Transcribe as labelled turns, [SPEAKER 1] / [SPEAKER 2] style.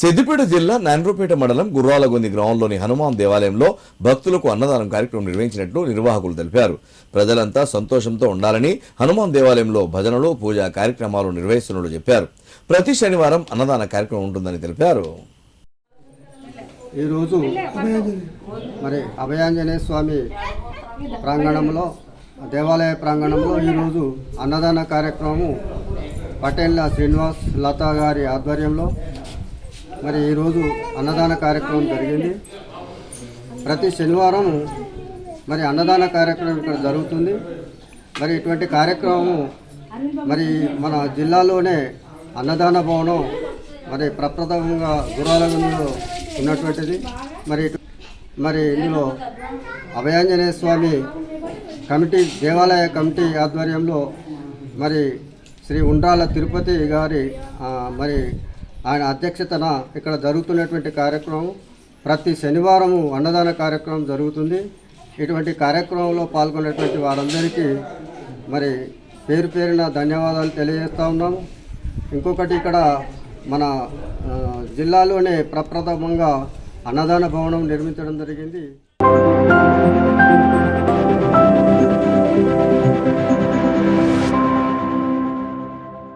[SPEAKER 1] సిద్దిపేట జిల్లా నాన్రుపేట మండలం గుర్రాలగొంది గ్రామంలోని హనుమాన్ దేవాలయంలో భక్తులకు అన్నదానం కార్యక్రమం నిర్వహించినట్లు నిర్వాహకులు తెలిపారు. ప్రజలంతా సంతోషంతో ఉండాలని హనుమాన్ దేవాలయంలో భజనలు పూజా కార్యక్రమాలు నిర్వహిస్తున్నట్లు చెప్పారు. ప్రతి శనివారం అన్నదాన కార్యక్రమం ఉంటుందని తెలిపారు.
[SPEAKER 2] ఈరోజు మరి అభయాంజనేయ స్వామి ప్రాంగణంలో దేవాలయ ప్రాంగణంలో ఈరోజు అన్నదాన కార్యక్రమం పటేళ్ళ శ్రీనివాస్ లతా గారి ఆధ్వర్యంలో మరి ఈరోజు అన్నదాన కార్యక్రమం జరిగింది. ప్రతి శనివారం మరి అన్నదాన కార్యక్రమం ఇక్కడ జరుగుతుంది. మరి ఇటువంటి కార్యక్రమము మరి మన జిల్లాలోనే అన్నదాన భవనం మరి ప్రప్రథమంగా గురాలలో ఉన్నటువంటిది. మరి మరి ఇందులో అభయాంజనేయ స్వామి కమిటీ దేవాలయ కమిటీ ఆధ్వర్యంలో మరి శ్రీ ఉండ్రాల తిరుపతి గారి మరి ఆయన అధ్యక్షతన ఇక్కడ జరుగుతున్నటువంటి కార్యక్రమం ప్రతి శనివారము అన్నదాన కార్యక్రమం జరుగుతుంది. ఇటువంటి కార్యక్రమంలో పాల్గొనేటువంటి వారందరికీ మరి పేరు పేరిన ధన్యవాదాలు తెలియజేస్తూ ఉన్నాము. ఇంకొకటి ఇక్కడ మన జిల్లాలోనే ప్రప్రథమంగా అన్నదాన భవనం నిర్మించడం జరిగింది.